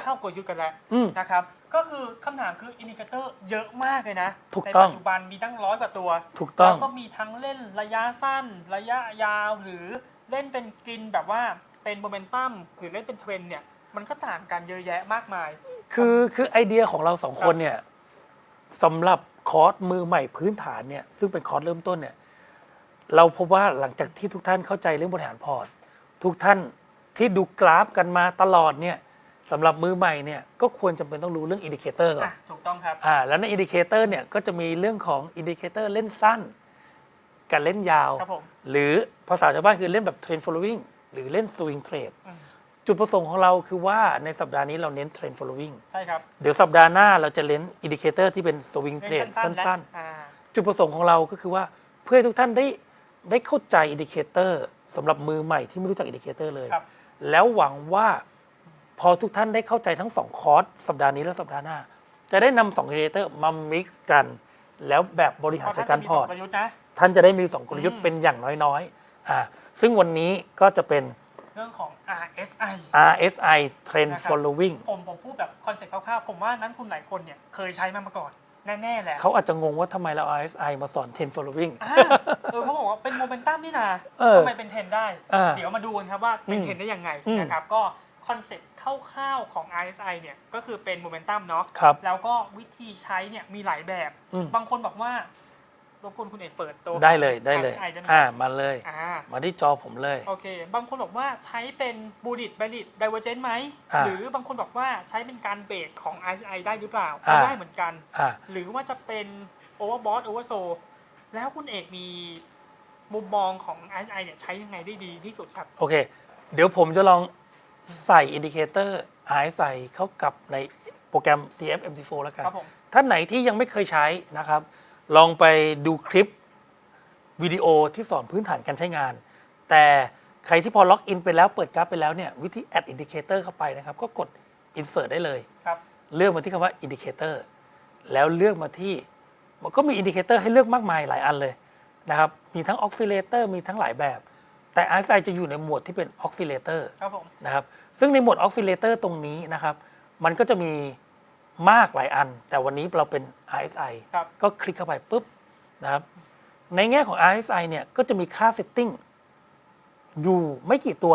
เข้ากลยุทธ์กันแล้วอืม นะครับ ก็คือคำถามคืออินดิเคเตอร์เยอะมากเลยนะถูกในต้อง ปัจจุบันมีตั้งร้อยกว่าตัวถูกต้องแล้วก็มีทั้งเล่นระยะสั้น ระยะยาวหรือเล่นเป็นกินแบบว่าเป็นโมเมนตัมหรือเล่นเป็นเทรนด์เนี่ยมันก็ต่างกันเยอะแยะมากมาย คือคือไอเดียของเราสองคนเนี่ยสำหรับคอร์สมือใหม่พื้นฐานเนี่ยซึ่งเป็นคอร์สเริ่มต้นเนี่ยเราพบว่าหลังจากที่ทุกท่านเข้าใจเรื่องบริหารพอร์ต ทุกท่านที่ดูกราฟกันมาตลอดเนี่ย สำหรับมือใหม่เนี่ยก็ควรจำเป็นต้องรู้เรื่องอินดิเคเตอร์ก่อนอะถูกต้องครับ อ่าแล้วในอินดิเคเตอร์เนี่ยก็จะมีเรื่องของอินดิเคเตอร์เล่นสั้นกับเล่นยาว ครับผม หรือภาษาชาวบ้านคือเล่นแบบเทรน following หรือเล่น swing trade อืมจุดประสงค์ของเราคือว่าในสัปดาห์นี้เราเน้นเทรน following ใช่ครับเดี๋ยวสัปดาห์หน้าเราจะเน้นอินดิเคเตอร์ที่เป็น swing เล่ trade สั้นๆอ่าๆจุดประสงค์ของเราก็คือว่าเพื่อให้ทุกท่านได้ได้เข้าใจอินดิเคเตอร์สำหรับมือใหม่ที่ไม่รู้จักอินดิเคเตอร์เลย ครับ แล้วหวังว่า พอทุกท่านได้เข้าใจทั้งสองคอร์สสัปดาห์นี้และสัปดาห์หน้า จะได้นำสองอินดิเคเตอร์มา mix กัน แล้วแบบบริหารจัดการพอร์ตเพะท่นจะมีสงกลยุทธ์นะ ท่านจะได้มีสองกลยุทธ์อืมเป็นอย่างน้อยๆอ่าซึ่งวันนี้ก็จะเป็น เรื่องของ RSI RSI Trend นะครับ Following ผมผมพูดแบบคอนเซ็ปต์คร่าวๆ ผมว่านั้นคุณหลายคนเนี่ยเคยใช้มันมาก่อน แน่ๆแหละเขาอาจจะงงว่าทำไมเรา RSI มาสอน Trend Following อ่าเออเขาบอกว่าเป็นโมเมนตัมนี่นะเออทำไมเป็นเทรนด์ได้อ่าเดี๋ยวมาดูกันครับว่าเป็นอืมเทรนด์ได้ยังไงอืมนะครับ ก็ คอนเซ็ปต์คร่าวๆของ RSI เนี่ยก็คือเป็นโมเมนตัมเนาะครับแล้วก็วิธีใช้เนี่ยมีหลายแบบอืมบางคนบอกว่ารบกวนคุณเอกเปิดตัวได้เลยได้เลย RSI ได้ไหมอ่ามาเลยอ่ามาที่จอผมเลยโอเคบางคนบอกว่าใช้เป็นบูดิตไบริตไดเวอร์เจนไหมอ่าหรือบางคนบอกว่าใช้เป็นการเบรกของ RSI ได้หรือเปล่าอ่าก็ได้เหมือนกันอ่าหรือว่าจะเป็น Overbought Oversold แล้วคุณเอกมีมุมมองของ RSI เนี่ยใช้ยังไงได้ดีที่สุดครับโอเค เดี๋ยวผมจะลอง ใส่อินดิเคเตอร์ RSI เข้ากับในโปรแกรม CFMT4 แล้วกัน ครับผม ท่านไหนที่ยังไม่เคยใช้นะครับ ลองไปดูคลิปวิดีโอที่สอนพื้นฐานการใช้งาน แต่ใครที่พอล็อกอินไปแล้วเปิดกราฟไปแล้วเนี่ยวิธี add indicator เข้าไปนะครับ ก็กด insert ได้เลย ครับ เลือกมาที่คำว่า indicator แล้วเลือกมาที่ มันก็มี indicator ให้เลือกมากมายหลายอันเลยนะครับ มีทั้ง oscillator มีทั้งหลายแบบ แต่ RSI จะอยู่ในหมวดที่เป็น oscillator ครับผมนะครับซึ่งในหมวด oscillator ตรงนี้นะครับ มันก็จะมีมากหลายอัน แต่วันนี้เราเป็น RSI ครับก็คลิกเข้าไปปุ๊บนะครับในแง่ของ RSI เนี่ยก็จะมีค่า setting อยู่ไม่กี่ตัว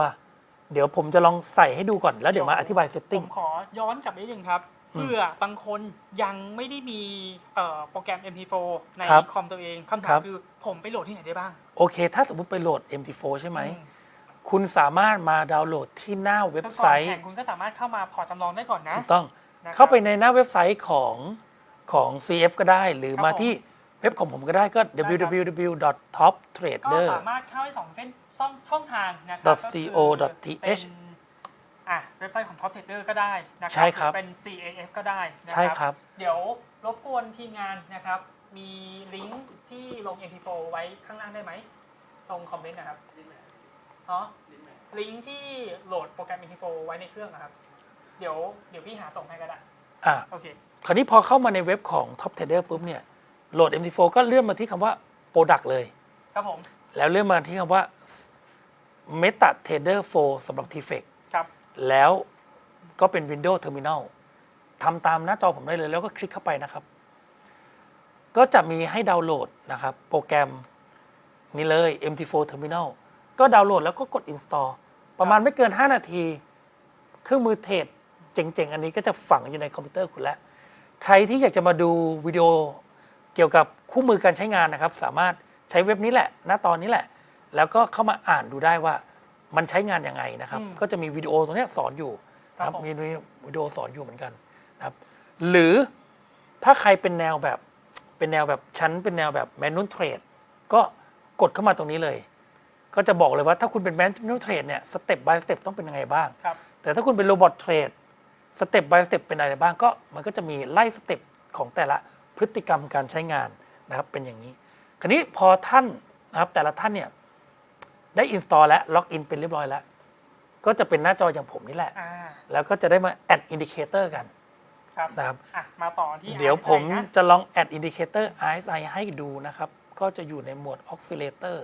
เดี๋ยวผมจะลองใส่ให้ดูก่อนแล้วเดี๋ยวมาอธิบายผ setting มขอย้อนกลับไปนิดนึงครับอืม เพื่อบางคนยังไม่ได้มีเอ่อโปรแกรม MP4 ในครับคอมตัวเองคำถาครัมบ คือผมไปโหลดที่ไหนได้บ้าง โอเค ถ้าสมมติไปโหลด MT4 ใช่ไหม อืคุณสามารถมาดาวน์โหลดที่หน้าเว็บคือไซก่อนต์แข่งคุณก็สามารถเข้ามาพอร์ตจำลองได้ก่อนนะ ถูกต้อง นะครับเข้าไปในหน้าเว็บไซต์ของของ CF ก็ได้ หรือครับมาผมที่เว็บของผมก็ได้ก็ ได้ครับ www.toptrader ก็สามารถเข้าให้สองเส้นช่องช่องทางนะครั .co ก็คือ .th เป็น อะเว็บไซต์ของ Top Trader ก็ได้นะครัใช่ครับ หอเป็น CAF ก็ได้นะใช่ครับ เดี๋ยวรบกวนทีมงานนะครับ มีลิงก์ที่ลง MP4 ไว้ข้างล่างได้ไหมตรงคอมเมนต์นะครับอ๋อลิงก์ที่โหลดโปรแกรม MP4 ไว้ในเครื่องนะครับ เดี๋ยวเดี๋ยวพี่หาส่งให้ก็ได้อะโอเค คราวนี้พอเข้ามาในเว็บของ Top Trader ปุ๊บเนี่ยโหลด MT4 ก็เลื่อนมาที่คำว่า Product เลย ครับผม แล้วเลื่อนมาที่คำว่า Meta Trader 4สำหรับ TFX ครับ แล้วก็เป็น Windows Terminal ทำตามหน้าจอผมได้เลย แล้วก็คลิกเข้าไปนะครับ ก็จะมีให้ดาวน์โหลดนะครับ โปรแกรมนี้เลย MT4 Terminal ก็ดาวน์โหลดแล้วก็กด Install ประมาณไม่เกิน 5 นาที เครื่องมือเทรดเจ๋งๆ อันนี้ก็จะฝังอยู่ในคอมพิวเตอร์คุณแล้ว ใครที่อยากจะมาดูวิดีโอเกี่ยวกับคู่มือการใช้งานนะครับ สามารถใช้เว็บนี้แหละ หน้าตอนนี้แหละ แล้วก็เข้ามาอ่านดูได้ว่า มันใช้งานยังไงนะครับอืมก็จะมีวิดีโอตรงเนี้ยสอนอยู่นะคครัรับบผมมีวิดีโอสอนอยู่เหมือนกันนะครับ หรือถ้าใครเป็นแนวแบบเป็นแนวแบบชั้นเป็นแนวแบบแมนน a ลเทรดก็กดเข้ามาตรงนี้เลย ก็จะบอกเลยว่าถ้าคุณเป็นแมนน a ลเทรดเนี่ยสเต็ป by สเต็ปต้องเป็นยังไงบ้างครับแต่ถ้าคุณเป็นโรบอทเทรดสเต็ป by สเต็ปเป็นอะไรบ้างก็มันก็จะมีไล่สเต็ปของแต่ละพฤติกรรมการใช้งานนะครับเป็นอย่างนี้ คราวนี้พอท่านนะครับแต่ละท่านเนี่ย ได้อินสตอลและล็อกอินเป็นเรียบร้อยแล้ว ก็จะเป็นหน้าจออย่างผมนี่แหละ อ่าแล้วก็จะได้มาแอดอินดิเคเตอร์กันครับนะครับ อะมาต่อที่เดี๋ยว RSI ผมนะจะลองแอดอินดิเคเตอร์ RSI ให้ดูนะครับ ก็จะอยู่ในหมวด Oscillator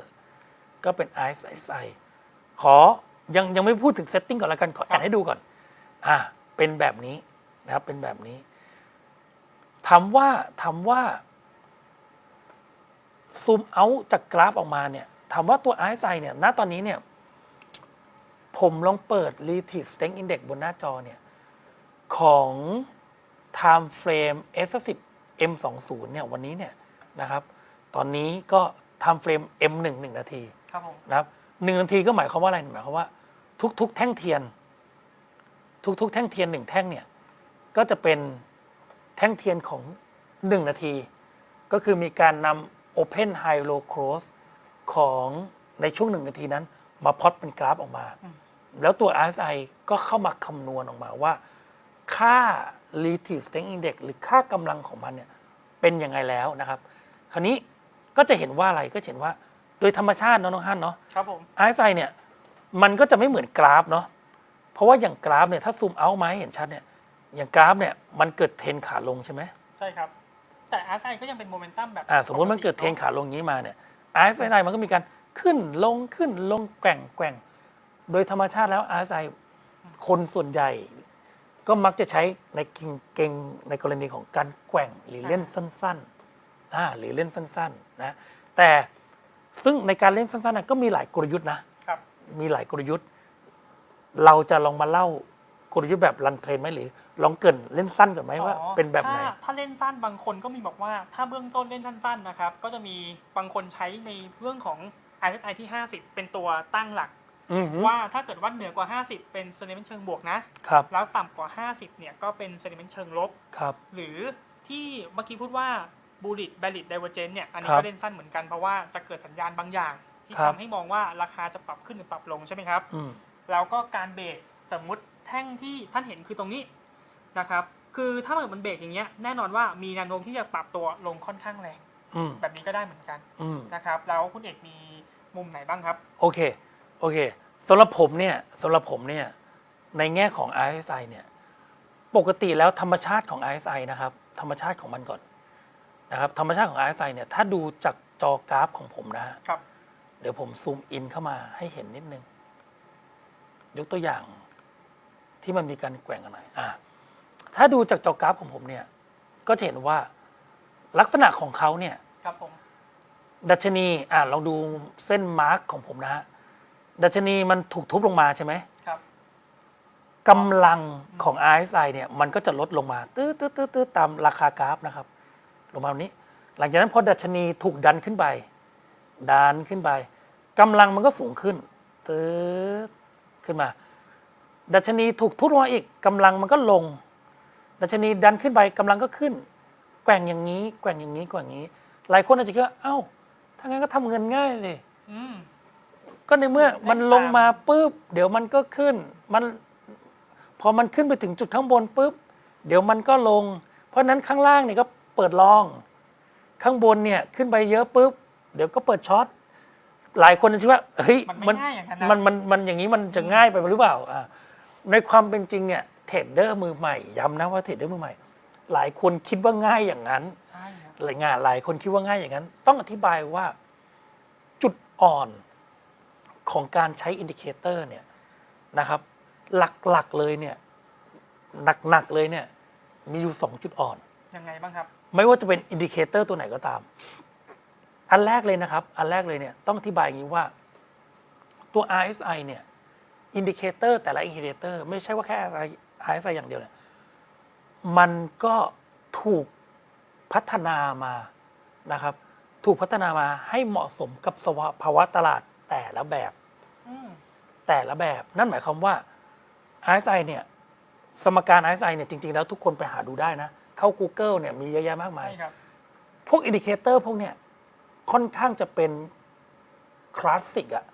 ก็เป็น RSI ขอยังยังไม่พูดถึงเซตติ้งก่อนแล้วกันขอแอดให้ดูก่อน อะเป็นแบบนี้นะครับ เป็นแบบนี้ถามว่าถามว่าซูมเอาจากกราฟออกมาเนี่ย ถามว่าตัว RSI เนี่ย ณ ตอนนี้เนี่ย ผมลองเปิด relative strength index บนหน้าจอเนี่ย ของ time frame S10 M20 เนี่ย วันนี้เนี่ยนะครับ ตอนนี้ก็ time frame M1 หนึ่งนาที ครับผม นะครับหนึ่งนาทีก็หมายความว่าอะไร หมายความว่า ทุก ๆ แท่งเทียน ทุก ๆ แท่งเทียนหนึ่งแท่งเนี่ย ก็จะเป็นแท่งเทียนของหนึ่งนาที ก็คือมีการนำ Open High Low Close ของในช่วงหนึ่งนาทีนั้น มาพล็อตเป็นกราฟออกมา แล้วตัว RSI ก็เข้ามาคำนวณออกมาว่า ค่า relative strength index หรือค่ากำลังของมันเนี่ยเป็นยังไงแล้วนะครับ คราวนี้ก็จะเห็นว่าอะไรก็จะเห็นว่า โดยธรรมชาติเนาะน้องฮั่นเนาะครับผม RSI เนี่ยมันก็จะไม่เหมือนกราฟเนาะเพราะว่าอย่างกราฟเนี่ยถ้าซูมเอามาให้เห็นชัดเนี่ยอย่างกราฟเนี่ยมันเกิดเทรนขาลงใช่ไหมใช่ครับ แต่ RSI ก็ยังเป็นโมเมนตัมแบบอ่าสมมติมันเกิดเทรนขาลงอย่างนี้ มาเนี่ย RSI มันก็มีการขึ้นลงขึ้นลงแกว่งแกว่ง โดยธรรมชาติแล้ว RSI คนส่วนใหญ่ ก็มักจะใช้ในเก่งเก่งในกรณีของการแกว่งหรือเล่นสั้นๆอ่าหรือเล่นสั้นๆนะแต่ซึ่งในการเล่นสั้นๆนะก็มีหลายกลยุทธ์นะครับมีหลายกลยุทธ์ เราจะลองมาเล่า กลยุทธ์แบบรันเทรนไหมหรือลองเกรินเล่นสั้นก่อนไหมว่า อ๋อเป็นแบบไหน ถ้าถ้าเล่นสั้นบางคนก็มีบอกว่า ถ้าเบื้องต้นเล่นสั้นๆนะครับ ก็จะมีบางคนใช้ในเรื่องของ RSI ที่ 50 เป็นตัวตั้งหลัก อือหือว่าถ้าเกิดว่าเหนือกว่า 50 เป็น sentiment เชิงบวกนะ ครับแล้วต่ำกว่า 50 เนี่ยก็เป็น sentiment เชิงลบ ครับ หรือที่เมื่อกี้พูดว่า bullish bearish divergence เนี่ยอันนี้ครับก็เล่นสั้นเหมือนกันเพราะว่าจะเกิดสัญญาณบางอย่าง ที่ครับ ทำให้มองว่าราคาจะปรับขึ้นหรือปรับลงใช่ไหมครับ อืม แล้วก็การเบรกสมมุติ แท่งที่ท่านเห็นคือตรงนี้นะครับ คือถ้าเกิดมันเบรกอย่างเงี้ยแน่นอนว่ามีแนวโน้มที่จะปรับตัวลงค่อนข้างแรงอืมแบบนี้ก็ได้เหมือนกันอืมนะครับ แล้วคุณเอกมีมุมไหนบ้างครับ โอเค โอเคสำหรับผมเนี่ยสำหรับผมเนี่ยในแง่ของ RSI เนี่ยปกติแล้วธรรมชาติของ RSI นะครับธรรมชาติของมันก่อนนะครับธรรมชาติของ RSI เนี่ยถ้าดูจากจอกราฟของผมนะฮะ ครับ เดี๋ยวผมซูมอินเข้ามาให้เห็นนิดนึง ยกตัวอย่าง ที่มันมีการแกว่งกันหน่อยอะถ้าดูจากจอกราฟของผมเนี่ย ก็จะเห็นว่าลักษณะของเขาเนี่ย ครับผม ดัชนีอ่าลองดูเส้นมาร์กของผมนะฮะ ดัชนีมันถูกทุบลงมาใช่ไหมครับ กำลังของ RSI เนี่ย มันก็จะลดลงมาตื้อตื้อตื้อตื้อตามราคากราฟนะครับ ลงมาแบบนี้ หลังจากนั้นพอดัชนีถูกดันขึ้นไป ดันขึ้นไป กำลังมันก็สูงขึ้นตื้อขึ้นมา ดัชนีถูกทุบลงมาอีกกำลังมันก็ลง ดัชนีดันขึ้นไปกำลังก็ขึ้น แกว่งอย่างนี้ แกว่งอย่างนี้แกว่งอย่างนี้ หลายคนอาจจะคิดว่าเอ้าถ้างั้นก็ทำเงินง่ายเลยอืมก็ในเมื่อเล่นมันลงตามมาปุ๊บเดี๋ยวมันก็ขึ้น มันพอมันขึ้นไปถึงจุดข้างบนปุ๊บเดี๋ยวมันก็ลง เพราะฉะนั้นข้างล่างเนี่ยก็เปิดลอง ข้างบนเนี่ยขึ้นไปเยอะปุ๊บเดี๋ยวก็เปิดช็อตหลายคนจะคิดว่าเฮ้ยมันไม่ง่ายอย่างนั้นนะมันมันมันอย่างนี้มันจะง่ายไปหรือเปล่าอ่า ในความเป็นจริงเนี่ยเทรดเดอร์มือใหม่ย้ำนะว่าเทรดเดอร์มือใหม่ หลายคนคิดว่าง่ายอย่างนั้นใช่ครับหลายงานหลายคนคิดว่าง่ายอย่างนั้น ต้องอธิบายว่าจุดอ่อนของการใช้อินดิเคเตอร์เนี่ยนะครับ หลักๆเลยเนี่ยหนักๆเลยเนี่ยมีอยู่สองจุดอ่อน ยังไงบ้างครับ ไม่ว่าจะเป็นอินดิเคเตอร์ตัวไหนก็ตาม อันแรกเลยนะครับ อันแรกเลยเนี่ยต้องอธิบายอย่างนี้ว่าตัว RSI เนี่ย อินดิเคเตอร์แต่ละอินดิเคเตอร์ไม่ใช่ว่าแค่ RSI RSI อย่างเดียวเนี่ยมันก็ถูกพัฒนามานะครับ ถูกพัฒนามาให้เหมาะสมกับสภาวะตลาดแต่ละแบบอืมแต่ละแบบ นั่นหมายความว่า RSI เนี่ย สมการ RSI เนี่ยจริง ๆ แล้วทุกคนไปหาดูได้นะ เข้า Google เนี่ยมีเยอะแยะมากมายใช่ครับพวกอินดิเคเตอร์พวกเนี้ยค่อนข้างจะเป็นคลาสสิกอะ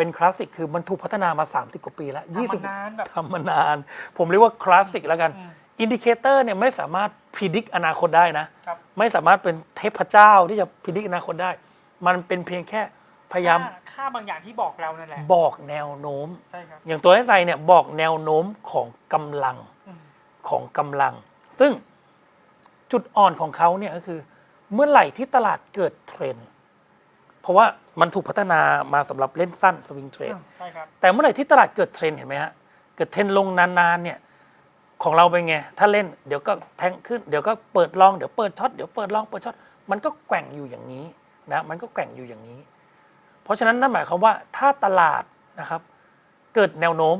เป็นคลาสสิกคือมันถูกพัฒนามา 30 กว่าปีแล้วทำมานานแบบ ทำมานาน ผมเรียกว่าคลาสสิกแล้วกันอืมอินดิเคเตอร์เนี่ยไม่สามารถพิจิกอนาคตได้นะ ครับ ไม่สามารถเป็นเทพเจ้าที่จะพิจิกอนาคตได้ มันเป็นเพียงแค่พยายามค่ค่าบางอย่างที่บอกเรานั่นแหละ บอกแนวโน้ม ใช่ครับ อย่างตัวไอไซเนี่ยบอกแนวโน้มของกำลังอืม ของกำลัง ซึ่งจุดอ่อนของเขาเนี่ยก็คือ เมื่อไหร่ที่ตลาดเกิดเทรนด์เพราะว่า มันถูกพัฒนามาสำหรับเล่นสั้นสวิงเทรดใช่ครับแต่เมื่อไหร่ที่ตลาดเกิดเทรนด์เห็นไหมฮะเกิดเทรนด์ลงนานๆเนี่ยของเราเป็นไง ถ้าเล่นเดี๋ยวก็แทงขึ้นเดี๋ยวก็เปิดลองเดี๋ยวเปิดช็อตเดี๋ยวเปิดลองเปิดช็อตมันก็แกว่งอยู่อย่างนี้นะมันก็แกว่งอยู่อย่างนี้ เพราะฉะนั้นนั่นหมายความว่าถ้าตลาดนะครับเกิดแนวโน้ม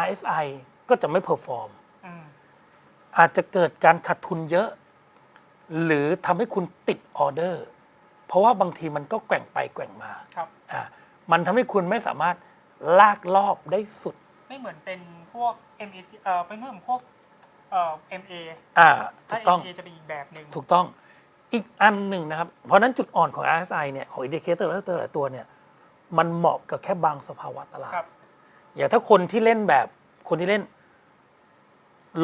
RSI ก็จะไม่เพอร์ฟอร์มอืมอาจจะเกิดการขาดทุนเยอะ หรือทำให้คุณติดออเดอร์ เพราะว่าบางทีมันก็แกว่งไปแกว่งมาครับ อ่ามันทำให้คุณไม่สามารถลากรอบได้สุด ไม่เหมือนเป็นพวก MA เอ่อเป็นเหมือนพวกเอ่อ MA อ่า ถูถ้า กต้อง MA จะเป็นอีกแบบหนึ่งถูกต้องอีกอันหนึ่งนะครับ เพราะฉะนั้นจุดอ่อนของ RSI เนี่ยของอินดิเคเตอร์และแต่ละตัวเนี่ยมันเหมาะกับแค่บางสภาวะตลาด ครับอย่างถ้าคนที่เล่นแบบคนที่เล่น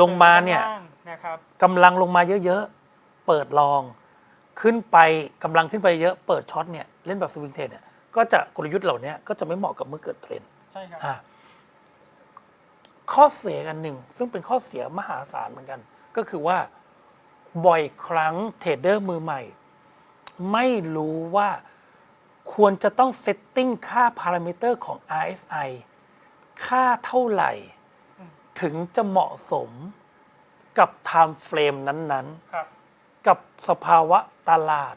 ลงมาเนี่ยข้งล่างนะครับ กำลังลงมาเยอะ ๆ เปิดลอง ขึ้นไปกำลังขึ้นไปเยอะเปิดช็อตเนี่ยเล่นแบบสวิงเทรดเนี่ยก็จะกลยุทธ์เหล่านี้ก็จะไม่เหมาะกับเมื่อเกิดเทรนด์ใช่ครับอะข้อเสียกันหนึ่ง ซึ่งเป็นข้อเสียมหาศาลเหมือนกัน ก็คือว่าบ่อยครั้งเทรดเดอร์มือใหม่ ไม่รู้ว่าควรจะต้องเซตติ้งค่าพารามิเตอร์ของ RSI ค่าเท่าไหร่ ถึงจะเหมาะสมกับ time frame นั้นครับๆกับสภาวะ ตลาด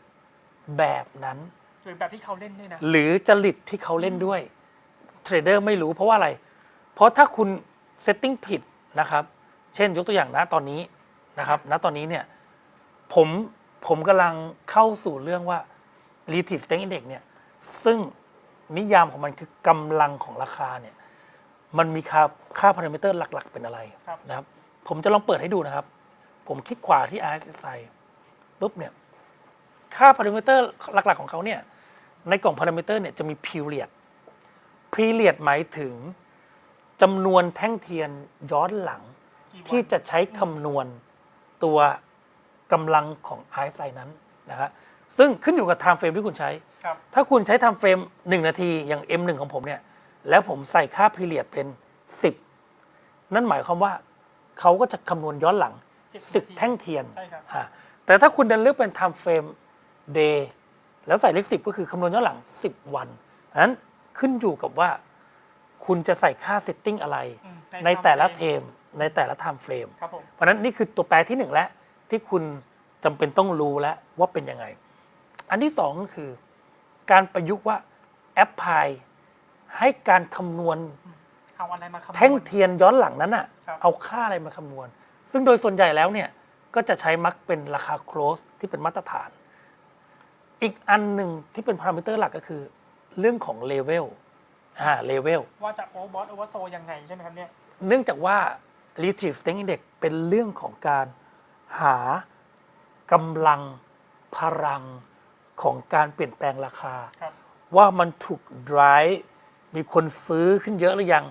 แบบนั้น หรือแบบที่เขาเล่นด้วยนะ หรือจริตที่เขาเล่นด้วยเทรดเดอร์ไม่รู้เพราะว่าอะไร เพราะถ้าคุณเซตติ้งผิดนะครับ เช่นยกตัวอย่างนะตอนนี้นะครับณตอนนี้เนี่ยผมผมกำลังเข้าสู่เรื่องว่า relative strength index เนี่ยซึ่งนิยามของมันคือกำลังของราคาเนี่ยมันมีค่าค่าพารามิเตอร์หลักๆ เป็นอะไรครับ นะครับ ผมจะลองเปิดให้ดูนะครับ ผมคลิกขวาที่ RSI ปุ๊บเนี่ย ค่าพารามิเตอร์หลัก ๆ ของเขาเนี่ยในกล่องพารามิเตอร์เนี่ยจะมี period period หมายถึงจำนวนแท่งเทียนย้อนหลังกี่วันที่จะใช้คำนวณตัวกำลังของ RSI นั้นนะครับซึ่งขึ้นอยู่กับ time frame ที่คุณใช้ ครับ ถ้าคุณใช้ time frame 1นาทีอย่าง M1 ของผมเนี่ย แล้วผมใส่ค่า period เป็น 10 นั่นหมายความว่าเขาก็จะคำนวณย้อนหลัง10แท่งเทียนใช่ครับ อ่าแต่ถ้าคุณดันเลือกเป็น time frame day แล้วใส่เลข10ก็คือคำนวณย้อนหลัง 10 วันนั้นขึ้นอยู่กับว่า คุณจะใส่ค่า setting อะไร อืมในแต่ละ time เทมในแต่ละ time frame ครับผมเพราะฉะนั้นนี่คือตัวแปรที่หนึ่งแล้วที่คุณจำเป็นต้องรู้แล้วว่าเป็นยังไง อันที่สองก็คือ การประยุกต์ว่าแอปพลายให้การคำนวณ เอาอะไรมาคำนวณ แท่งเทียนย้อนหลังนั้นอะครับ เอาค่าอะไรมาคำนวณ ซึ่งโดยส่วนใหญ่แล้วเนี่ย ก็จะใช้มักเป็นราคา close ที่เป็นมาตรฐาน อีกอันหนึ่งที่เป็นพารามิเตอร์หลักก็คือ เรื่องของเลเวลอ่าเลเวลว่าจะโอเวอร์บอสโอเวอร์โซยังไงใช่ไหมครับเนี่ย เนื่องจากว่า relative strength index เป็นเรื่องของการหากำลังพลังของการเปลี่ยนแปลงราคา ครับ ว่ามันถูก drive มีคนซื้อขึ้นเยอะหรือยัง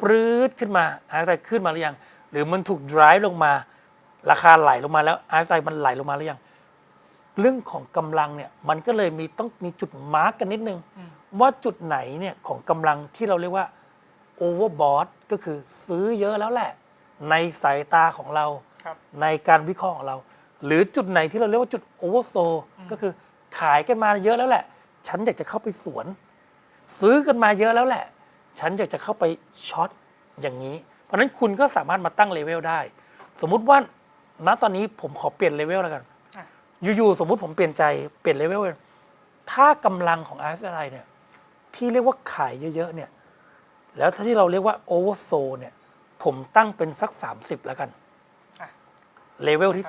ปรื้ดขึ้นมาอาร์ไซขึ้นมาหรือยัง หรือมันถูก drive ลงมา ราคาไหลลงมาแล้วอาร์ไซมันไหลลงมาหรือยัง เรื่องของกำลังเนี่ยมันก็เลยมีต้องมีจุดมาร์กกันนิดนึงอืมว่าจุดไหนเนี่ยของกำลังที่เราเรียกว่า overbought ก็คือซื้อเยอะแล้วแหละ ในสายตาของเราครับในการวิเคราะห์ของเรา หรือจุดไหนที่เราเรียกว่าจุดโอเวอร์โซก็คือขายกันมาเยอะแล้วแหละ ฉันอยากจะเข้าไปสวน ซื้อกันมาเยอะแล้วแหละ ฉันอยากจะเข้าไปช็อตอย่างนี้ เพราะฉะนั้นคุณก็สามารถมาตั้งเลเวลได้ สมมุติว่าณตอนนี้ผมขอเปลี่ยนเลเวลแล้วกัน อะอยู่ๆสมมุติผมเปลี่ยนใจเปลี่ยนเลเวลเลยถ้ากำลังของ RSI เนี่ยที่เรียกว่าขายเยอะๆเนี่ยแล้วถ้าที่เราเรียกว่าโอเวอร์โซเนี่ยผมตั้งเป็นสัก 30 แล้วกันอะเลเวลที่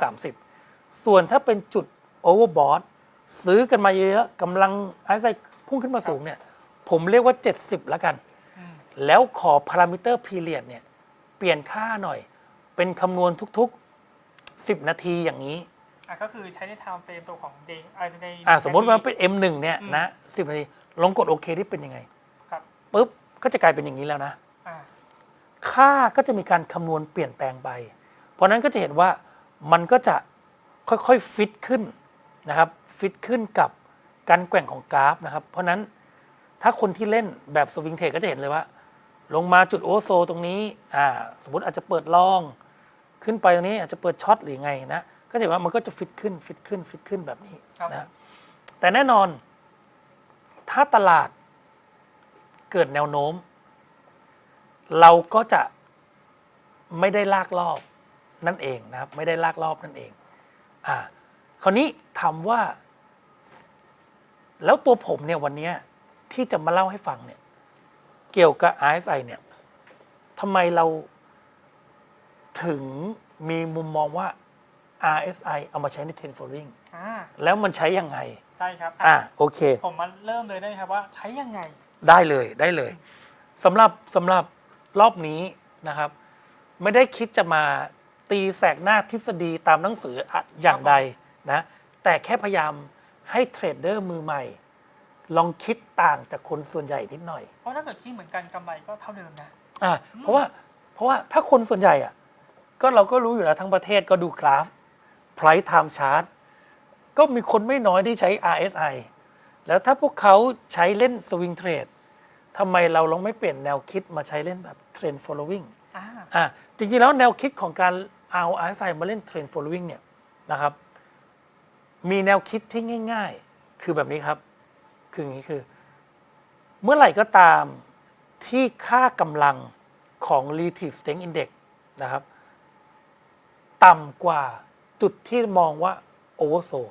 30 ส่วนถ้าเป็นจุดโอเวอร์บอทซื้อกันมาเยอะๆกำลังไอ้ไซพุ่งขึ้นมาสูงเนี่ยผมเรียกว่า 70 แล้วกันอืมแล้วขอพารามิเตอร์พีเรียดเนี่ยเปลี่ยนค่าหน่อย เป็นคำนวณทุกๆ 10 นาทีอย่างนี้ อะก็คือใช้ใน time frame ตัวของเดงอ่าในอ่าสมมติว่าเป็น M1 เนี่ยอืมนะ10นาทีลองกดโอเคที่เป็นยังไงครับปุ๊บก็จะกลายเป็นอย่างนี้แล้วนะอ่าค่าก็จะมีการคำนวณเปลี่ยนแปลงไป เพราะฉะนั้นก็จะเห็นว่ามันก็จะค่อยๆฟิตขึ้นนะครับฟิตขึ้นกับการแกว่งของกราฟนะครับเพราะฉะนั้นถ้าคนที่เล่นแบบสวิงเทรดก็จะเห็นเลยว่า ลงมาจุดโอเวอร์โซตรงนี้อ่าสมมติอาจจะเปิดลอง ขึ้นไปตรงนี้อาจจะเปิดช็อตหรือไงนะ ก็จะเห็นว่ามันก็จะฟิตขึ้นฟิตขึ้นฟิตขึ้นแบบนี้ครับนะแต่แน่นอน ถ้าตลาดเกิดแนวโน้ม เราก็จะไม่ได้ลากรอบนั่นเองนะครับ ไม่ได้ลากรอบนั่นเองอ่าคราวนี้ถามว่า แล้วตัวผมเนี่ยวันเนี้ยที่จะมาเล่าให้ฟังเนี่ยเกี่ยวกับ RSI เนี่ยทำไมเราถึงมีมุมมองว่า RSI เอามาใช้ใน Trend Following อ่าแล้วมันใช้ยังไง ใช่ครับอ่าโอเค ผมมาเริ่มเลยได้ไหมครับว่าใช้ยังไง ได้เลยได้เลยสำหรับสำหรับรอบนี้นะครับ ไม่ได้คิดจะมาตีแสกหน้าทฤษฎีตามหนังสืออะอย่างใดนะแต่แค่พยายามให้เทรดเดอร์มือใหม่ ลองคิดต่างจากคนส่วนใหญ่นิดหน่อยเพราะถ้าเกิดคิดเหมือนกันกำไรก็เท่าเดิมนะ อ่าเพราะว่าเพราะว่าถ้าคนส่วนใหญ่อะก็เราก็รู้อยู่แล้วทั้งประเทศก็ดูกราฟ price time chart ก็มีคนไม่น้อยที่ใช้ RSI แล้วถ้าพวกเขาใช้เล่น swing trade ทำไมเราลองไม่เปลี่ยนแนวคิดมาใช้เล่นแบบ trend following อ่าอะจริงๆแล้วแนวคิดของการเอา RSI มาเล่น trend following เนี่ยนะครับมีแนวคิดที่ง่าย ๆ คือแบบนี้ครับ คืออย่างนี้คือ เมื่อไหร่ก็ตามที่ค่ากำลังของ relative strength index นะครับ ต่ำกว่า จุดที่มองว่า oversold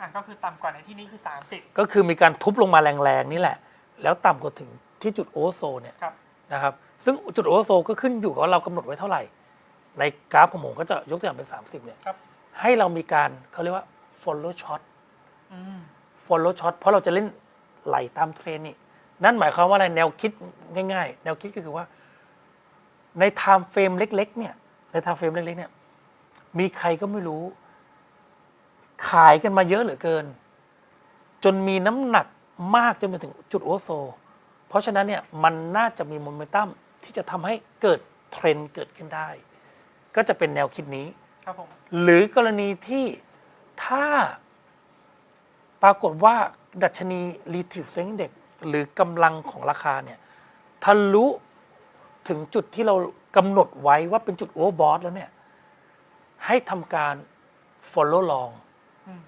อะก็คือต่ำกว่าในที่นี้คือ 30 ก็คือมีการทุบลงมาแรงๆนี่แหละ แล้วต่ำกว่าถึงที่จุด oversold เนี่ยครับ นะครับซึ่งจุดโอเวอร์โซลก็ขึ้นอยู่กับว่าเรากำหนดไว้เท่าไหร่ ในกราฟของผมก็จะยกตัวอย่างเป็น 30เนี่ยครับให้เรามีการเขาเรียกว่า follow shot อืม follow shot เพราะเราจะเล่นไหลตามเทรนนี่ นั่นหมายความว่าอะไรแนวคิดง่าย ๆ แนวคิดก็คือว่า ใน time frame เล็ก ๆ เนี่ย ใน time frame เล็ก ๆ เนี่ย มีใครก็ไม่รู้ ขายกันมาเยอะเหลือเกิน จนมีน้ำหนักมากจนไปถึงจุดโอเวอร์โซลเพราะฉะนั้นเนี่ยมันน่าจะมีโมเมนตัมที่จะทำให้เกิดเทรนด์เกิดขึ้นได้ ก็จะเป็นแนวคิดนี้ ครับผมหรือกรณีที่ถ้าปรากฏว่าดัชนี relative strength index หรือกำลังของราคาเนี่ยทะลุถึงจุดที่เรากำหนดไว้ว่าเป็นจุด overbought แล้วเนี่ย ให้ทำการ follow long อืม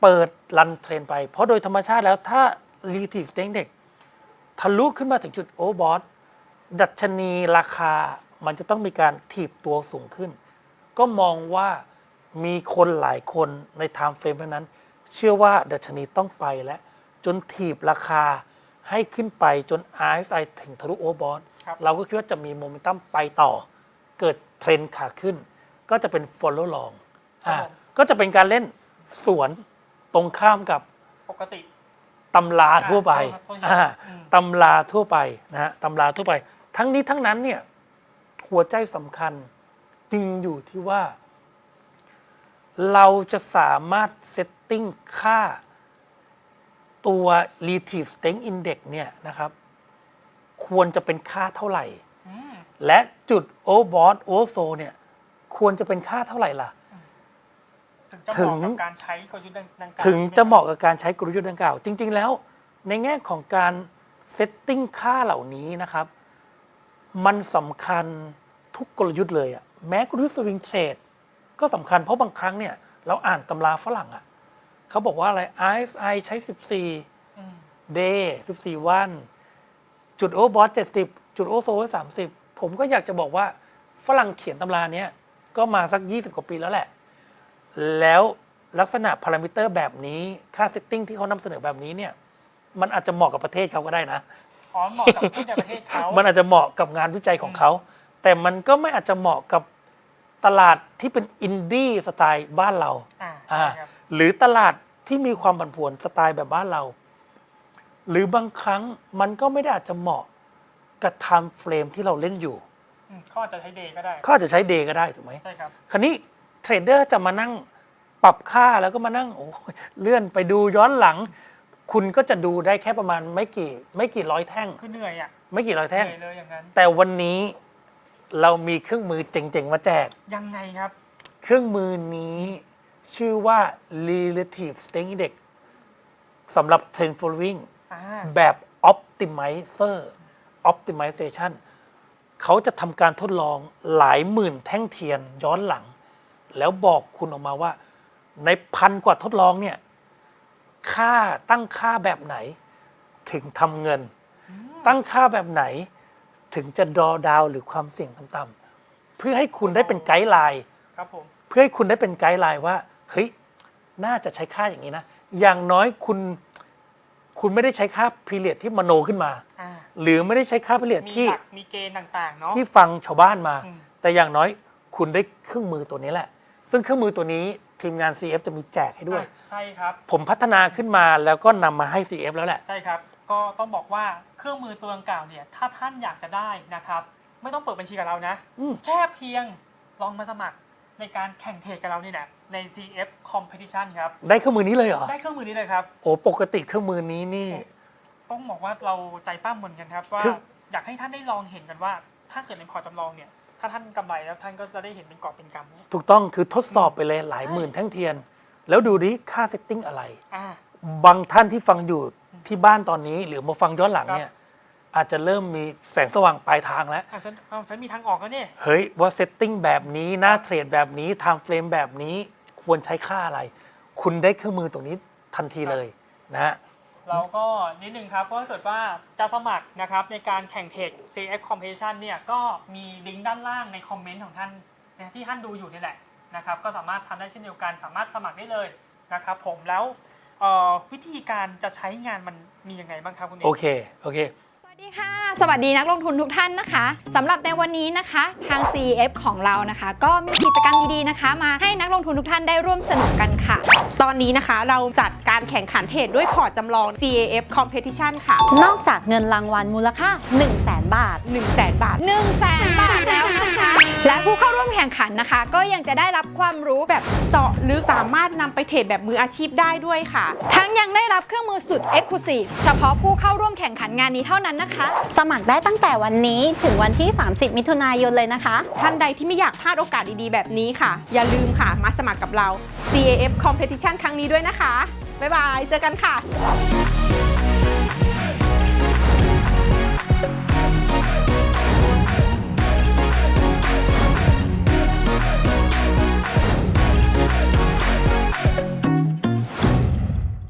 เปิดรันเทรนไป เพราะโดยธรรมชาติแล้วถ้า relative strength index ทะลุขึ้นมาถึงจุด overbought ดัชนีราคามันจะต้องมีการถีบตัวสูงขึ้น ก็มองว่ามีคนหลายคนใน time frame นั้น เชื่อว่าดัชนีต้องไปและจนถีบราคาให้ขึ้นไปจน RSI ถึงทะลุ overbought ครับเราก็คิดว่าจะมีโมเมนตัมไปต่อ เกิดเทรนด์ขาขึ้น ก็จะเป็น follow long อ่าก็จะเป็นการเล่นสวนตรงข้ามกับปกติ ตำราทั่วไปอ่าโทษครับอ่าอืมตำราทั่วไปนะฮะตำราทั่วไป ทั้งนี้ทั้งนั้นเนี่ยหัวใจสำคัญจริงอยู่ที่ว่า เราจะสามารถเซตติ้งค่าตัว relative strength index เนี่ยนะครับ ควรจะเป็นค่าเท่าไหร่อืมและจุด overbought oversold เนี่ย ควรจะเป็นค่าเท่าไหร่ล่ะ ถึงจะเหมาะกับการใช้กลยุทธ์ดังกล่าวถึงจะเหมาะกับการใช้กลยุทธ์ดังกล่าว จริง ๆ แล้ว ในแง่ของการเซตติ้งค่าเหล่านี้นะครับ มันสำคัญทุกกลยุทธ์เลยอะแม้กลยุทธ์สวิงเทรดก็สำคัญเพราะบางครั้งเนี่ยเราอ่านตำราฝรั่งอะเขาบอกว่าอะไร RSI ใช้ 14อืม day 14 วัน จุดโอเวอร์บอท70 จุดโอโซไว้30 ผมก็อยากจะบอกว่าฝรั่งเขียนตำราเนี้ย ก็มาสัก 20 กว่าปีแล้วแหละ แล้วลักษณะพารามิเตอร์แบบนี้ค่าเซตติ้งที่เขานำเสนอแบบนี้เนี่ย มันอาจจะเหมาะกับประเทศเขาก็ได้นะ อ๋อเหมาะกับผู้ในประเทศเขามันอาจจะเหมาะกับงานวิจัยของเขา แต่มันก็ไม่อาจจะเหมาะกับตลาดที่เป็นอินดี้สไตล์บ้านเราอ่าอ่าใช่ครับหรือตลาดที่มีความผันผวนสไตล์แบบบ้านเรา หรือบางครั้งมันก็ไม่ได้อาจจะเหมาะกับไทม์เฟรมที่เราเล่นอยู่อืม เขาอาจจะใช้เดย์ก็ได้เขาอาจจะใช้เดย์ก็ได้ถูกไหมใช่ครับคราวนี้เทรดเดอร์จะมานั่งปรับค่าแล้วก็มานั่งโอ้ยเลื่อนไปดูย้อนหลัง คุณก็จะดูได้แค่ประมาณไม่กี่ไม่กี่ร้อยแท่ง คือเหนื่อยอะไม่กี่ร้อยเหแท่งนื่อยเลยอย่างนั้น แต่วันนี้เรามีเครื่องมือเจ๋งๆมาแจก ยังไงครับ เครื่องมือนี้ชื่อว่า relative strength index สำหรับ trend following อ่าแบบ optimizer optimization เขาจะทำการทดลองหลายหมื่นแท่งเทียนย้อนหลัง แล้วบอกคุณออกมาว่า ในพันกว่าทดลองเนี่ยค่าตั้งค่าแบบไหน ถึงทำเงิน ตั้งค่าแบบไหน ถึงจะดอดาวหรือความเสี่ยงต่ำๆเพื่อให้คุณได้เป็นไกด์ไลน์ครับผมเพื่อให้คุณได้เป็นไกด์ไลน์ว่าเฮ้ยน่าจะใช้ค่าอย่างนี้นะ อย่างน้อยคุณ คุณไม่ได้ใช้ค่าพิเรียดที่มโนขึ้นมา อ่าหรือไม่ได้ใช้ค่าพิเรียดมีที่หลักมีเกณฑ์ต่างๆเนาะ ที่ฟังชาวบ้านมา อืม แต่อย่างน้อยคุณได้เครื่องมือตัวนี้แหละ ซึ่งเครื่องมือตัวนี้ทีมงาน CF จะมีแจกให้ด้วย อะใช่ครับ ผมพัฒนาขึ้นมาแล้วก็นำมาให้ CF แล้วแหละ ใช่ครับ ก็ต้องบอกว่าเครื่องมือตัวดังกล่าวเนี่ย ถ้าท่านอยากจะได้นะครับ ไม่ต้องเปิดบัญชีกับเรานะ อืม แค่เพียงลองมาสมัคร ในการแข่งเทรดกับเรานี่แหละใน CF Competition ครับ ได้เครื่องมือนี้เลยเหรอ ได้เครื่องมือนี้เลยครับ โอ้ปกติเครื่องมือนี้นี่ ต้องบอกว่าเราใจป้ามเหมือนกันครับ ว่าคืออยากให้ท่านได้ลองเห็นกันว่า ถ้าเกิดในพอร์ตจำลองเนี่ย ถ้าท่านกำไรแล้วท่านก็จะได้เห็นเป็นกอบเป็นกำเนี่ยถูกต้องคือทดสอบไปเลยหลายหมื่นแท่งเทียน แล้วดูดิค่าเซตติ้งอะไร อ่า บางท่านที่ฟังอยู่ที่บ้านตอนนี้ หรือมาฟังย้อนหลังครับเนี่ย อาจจะเริ่มมีแสงสว่างปลายทางแล้วอะฉันเอาฉันมีทางออกแล้วเนี่ยเฮ้ยว่าเซตติ้งแบบนี้หน้าเทรดแบบนี้ไทม์เฟรมแบบนี้ควรใช้ค่าอะไร คุณได้เครื่องมือตรงนี้ทันทีเลยนะฮะ เราก็นิดนึงครับว่าถ้าเกิดว่าจะสมัครนะครับในการแข่งเทรด CF Competition เนี่ยก็มีลิงก์ด้านล่างในคอมเมนต์ของท่านนะที่ท่านดูอยู่นี่แหละนะครับก็สามารถทำได้เช่นเดียวกัน สามารถสมัครได้เลยนะครับผมแล้วเอ่อวิธีการจะใช้งานมันมียังไงบ้างครับคุณเอก โอเค โอเคส วัสดีค่ะ สวัสดีนักลงทุนทุกท่านนะคะสำหรับในวันนี้นะคะ ทาง CEF ของเรานะคะ ก็มีกิจกรรมดีๆนะคะ มาให้นักลงทุนทุกท่านได้ร่วมสนุกกันค่ะ ตอนนี้นะคะเราจัดการแข่งขันเทรดด้วยพอร์ตจำลอง CAF Competition ค่ะ นอกจากเงินรางวัลมูลค่า 1 0 0 0 0แบาท 1 0 0 0 0แบาท 1 0 0 0 0แบาทแล้วนะคะ และผู้เข้าร่วมแข่งขันนะคะ ก็ยังจะได้รับความรู้แบบเจาะลึกสามารถนำไปเทรดแบบมืออาชีพได้ด้วยค่ะ ทั้งยังได้รับเครื่องมือสุด Exclusive เฉพาะผู้เข้าร่วมแข่งขันงานนี้เท่านั้นนะคะ สมัครได้ตั้งแต่วันนี้ถึงวันที่ 30 มิถุนายนเลยนะคะ ท่านใดที่ไม่อยากพลาดโอกาสดีๆ แบบนี้ค่ะ อย่าลืมค่ะ มาสมัครกับเรา CAF Competition ครั้งนี้ด้วยนะคะ บ๊ายบาย เจอกันค่ะ